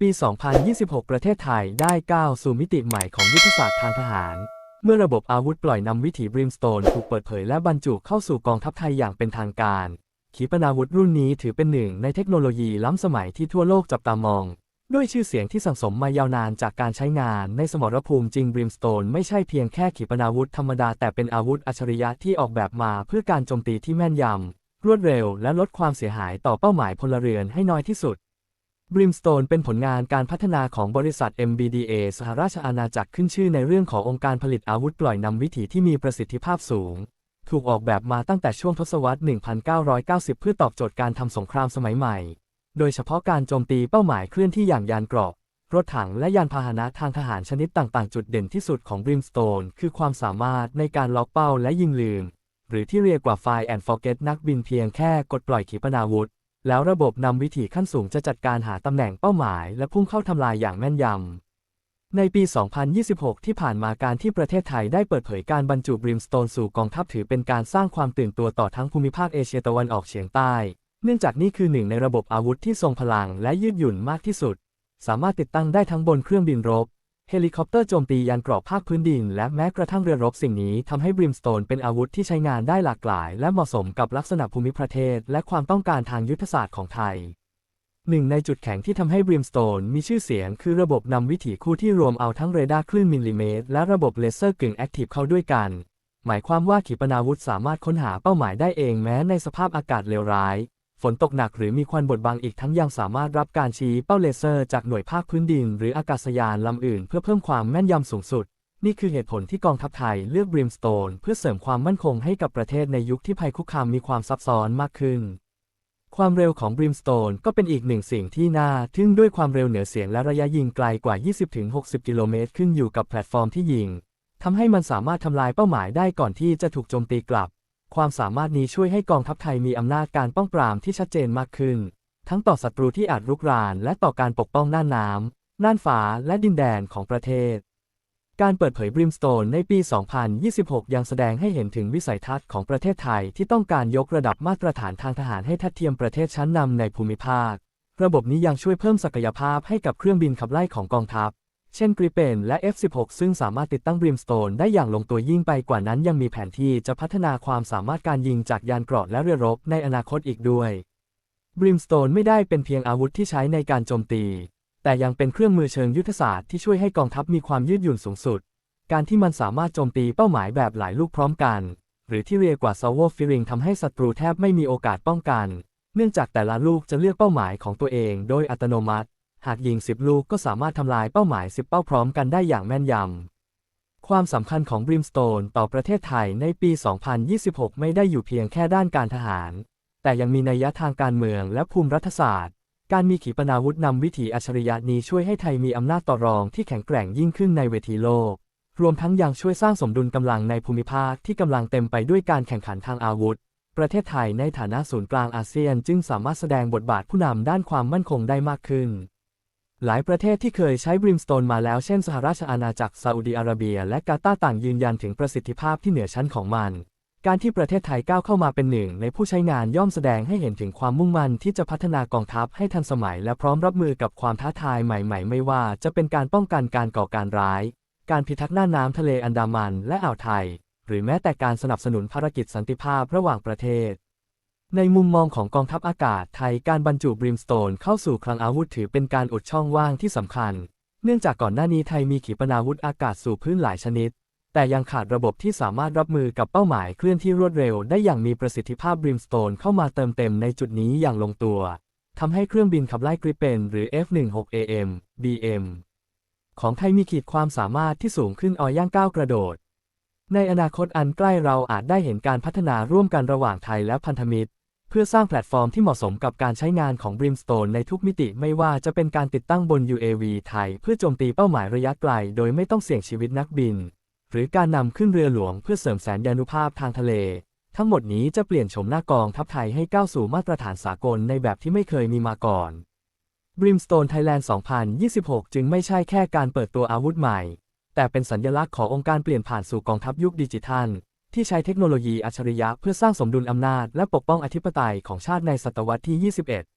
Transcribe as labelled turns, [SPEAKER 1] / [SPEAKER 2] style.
[SPEAKER 1] ปี 2026 ประเทศไทยได้ก้าวสู่มิติใหม่ของยุทธศาสตร์ทางทหาร เมื่อระบบอาวุธปล่อยนำวิถีบริมสโตนถูกเปิดเผยและบรรจุเข้าสู่กองทัพไทยอย่างเป็นทางการ ขีปนาวุธรุ่นนี้ถือเป็นหนึ่งในเทคโนโลยีล้ำสมัยที่ทั่วโลกจับตามอง ด้วยชื่อเสียงที่สั่งสมมายาวนานจากการใช้งานในสมรภูมิจริงบริมสโตนไม่ใช่เพียงแค่ขีปนาวุธธรรมดาแต่เป็นอาวุธอัจฉริยะที่ออกแบบมาเพื่อการโจมตีที่แม่นยำรวดเร็วและลดความเสียหายต่อเป้าหมายพลเรือนให้น้อยที่สุด Brimstone เป็นผลงานการพัฒนาของบริษัท MBDA สหราชอาณาจักรขึ้นชื่อในเรื่องขององค์การผลิตอาวุธปล่อยนำวิถีที่มีประสิทธิภาพสูง ถูกออกแบบมาตั้งแต่ช่วงทศวรรษ 1990 เพื่อตอบโจทย์การทำสงครามสมัยใหม่ โดยเฉพาะการโจมตีเป้าหมายเคลื่อนที่อย่างยานเกราะ รถถังและยานพาหนะทางทหารชนิดต่างๆ จุดเด่นที่สุดของ Brimstone คือความสามารถในการล็อกเป้าและยิงลืม หรือที่เรียกว่า Fire and Forget นักบินเพียงแค่กดปล่อยขีปนาวุธ แล้วระบบนำวิถีขั้นสูงจะจัดการหาตำแหน่งเป้าหมาย และพุ่งเข้าทำลายอย่างแม่นยำ ในปี 2026 ที่ผ่านมาการที่ประเทศไทยได้เปิดเผยการบรรจุบริมสโตนสู่กองทัพถือเป็นการสร้างความตื่นตัวต่อทั้งภูมิภาคเอเชียตะวันออกเฉียงใต้ เนื่องจากนี่คือหนึ่งในระบบอาวุธที่ทรงพลังและยืดหยุ่นมากที่สุด สามารถติดตั้งได้ทั้งบนเครื่องบินรบ เฮลิคอปเตอร์โจมตียานเกราะภาคพื้นดิน และแม้กระทั่งเรือรบสิ่งนี้ทำให้บริมสโตนเป็นอาวุธที่ใช้งานได้หลากหลาย และเหมาะสมกับลักษณะภูมิประเทศ และความต้องการทางยุทธศาสตร์ของไทยหนึ่งในจุดแข็งที่ทำให้บริมสโตนมีชื่อเสียง คือระบบนำวิถีคู่ที่รวมเอาทั้งเรดาร์คลื่นมิลลิเมตร และระบบเลเซอร์กึ่งแอคทีฟเข้าด้วยกัน หมายความว่าขีปนาวุธสามารถค้นหาเป้าหมายได้เองแม้ในสภาพอากาศเลวร้าย ฝนตกหนักหรือมีควันบดบังอีกทั้งยังสามารถรับการชี้เป้าเลเซอร์จากหน่วยภาคพื้นดิน หรืออากาศยานลำอื่นเพื่อเพิ่มความแม่นยำสูงสุด นี่คือเหตุผลที่กองทัพไทยเลือกบริมสโตนเพื่อเสริมความมั่นคงให้กับประเทศในยุคที่ภัยคุกคามมีความซับซ้อนมากขึ้น ความเร็วของบริมสโตนก็เป็นอีกหนึ่งสิ่งที่น่าทึ่งด้วยความเร็วเหนือเสียงและระยะยิงไกลกว่า 20-60 กิโลเมตรขึ้นอยู่กับแพลตฟอร์มที่ยิงทำให้มันสามารถทำลายเป้าหมายได้ก่อนที่จะถูกโจมตีกลับ ความสามารถนี้ช่วยให้กองทัพไทยมีอำนาจการป้องปรามที่ชัดเจนมากขึ้น ทั้งต่อศัตรูที่อาจรุกราน และต่อการปกป้องน่านน้ำน่านฟ้าและดินแดนของประเทศ การเปิดเผยบริมสโตนในปี 2026 ยังแสดงให้เห็นถึงวิสัยทัศน์ของประเทศไทยที่ต้องการยกระดับมาตรฐานทางทหารให้ทัดเทียมประเทศชั้นนำในภูมิภาค ระบบนี้ยังช่วยเพิ่มศักยภาพให้กับเครื่องบินขับไล่ของกองทัพ เช่นกริเปนและ F16 ซึ่งสามารถติดตั้งบริมสโตนได้อย่างลงตัวยิ่งไปกว่านั้นยังมีแผนที่จะพัฒนาความสามารถการยิงจากยานเกราะและเรือรบในอนาคตอีกด้วยบริมสโตนไม่ได้เป็นเพียงอาวุธที่ใช้ในการโจมตี แต่ยังเป็นเครื่องมือเชิงยุทธศาสตร์ที่ช่วยให้กองทัพมีความยืดหยุ่นสูงสุด การที่มันสามารถโจมตีเป้าหมายแบบหลายลูกพร้อมกัน หรือที่เรียกว่า salvo firing ทำให้ศัตรูแทบไม่มีโอกาสป้องกัน เนื่องจากแต่ละลูกจะเลือกเป้าหมายของตัวเองโดยอัตโนมัติ หากยิง 10 ลูกก็สามารถทำลายเป้าหมาย 10 เป้าพร้อมกันได้อย่างแม่นยำ ความสำคัญของ Brimstone ต่อประเทศไทยในปี 2026 ไม่ได้อยู่เพียงแค่ด้านการทหาร แต่ยังมีนัยยะทางการเมืองและภูมิรัฐศาสตร์ การมีขีปนาวุธนำวิถีอัจฉริยะนี้ช่วยให้ไทยมีอำนาจต่อรองที่แข็งแกร่งยิ่งขึ้นในเวทีโลก รวมทั้งยังช่วยสร้างสมดุลกำลังในภูมิภาคที่กำลังเต็มไปด้วยการแข่งขันทางอาวุธประเทศไทยในฐานะศูนย์กลางอาเซียนจึงสามารถแสดงบทบาทผู้นำด้านความมั่นคงได้มากขึ้น หลายประเทศที่เคยใช้บริมสโตนมาแล้วเช่นสหราชอาณาจักรซาอุดิอาระเบีย และกาตาร์ต่างยืนยันถึงประสิทธิภาพที่เหนือชั้นของมัน การที่ประเทศไทยก้าวเข้ามาเป็นหนึ่ง ในผู้ใช้งานย่อมแสดงให้เห็นถึงความมุ่งมั่นที่จะพัฒนากองทัพให้ทันสมัย และพร้อมรับมือกับความท้าทายใหม่ ๆ ไม่ว่าจะเป็นการป้องกันการก่อการร้าย การพิทักษ์น่านน้ำทะเลอันดามันและอ่าวไทย หรือแม้แต่การสนับสนุนภารกิจสันติภาพระหว่างประเทศ ในมุมมองของกองทัพอากาศไทยการบรรจุบริมสโตนเข้าสู่คลังอาวุธถือเป็นการอุดช่องว่างที่สำคัญ เนื่องจากก่อนหน้านี้ไทยมีขีปนาวุธอากาศสู่พื้นหลายชนิด แต่ยังขาดระบบที่สามารถรับมือกับเป้าหมายเคลื่อนที่รวดเร็วได้อย่างมีประสิทธิภาพบริมสโตนเข้ามาเติมเต็มในจุดนี้อย่างลงตัวทำให้เครื่องบินขับไล่กริปเปนหรือ F16AM BM ของไทยมีขีดความสามารถที่สูงขึ้นออย่างก้าวกระโดด ในอนาคตอันใกล้เราอาจได้เห็นการพัฒนาร่วมกันระหว่างไทยและพันธมิตร เพื่อสร้างแพลตฟอร์มที่เหมาะสมกับการใช้งานของ Brimstone ในทุกมิติไม่ว่าจะเป็นการติดตั้งบน UAV ไทย เพื่อโจมตีเป้าหมายระยะไกล โดยไม่ต้องเสี่ยงชีวิตนักบิน หรือการนำขึ้นเรือหลวงเพื่อเสริมแสนยานุภาพทางทะเล ทั้งหมดนี้จะเปลี่ยนโฉมหน้ากองทัพไทยให้ก้าวสู่มาตรฐานสากลในแบบที่ไม่เคยมีมาก่อน Brimstone Thailand 2026 จึงไม่ใช่แค่การเปิดตัวอาวุธใหม่ แต่เป็นสัญลักษณ์ขององค์การเปลี่ยนผ่านสู่กองทัพยุคดิจิทัล ที่ใช้เทคโนโลยีอัจฉริยะเพื่อสร้างสมดุลอำนาจและปกป้องอธิปไตยของชาติในศตวรรษที่ 21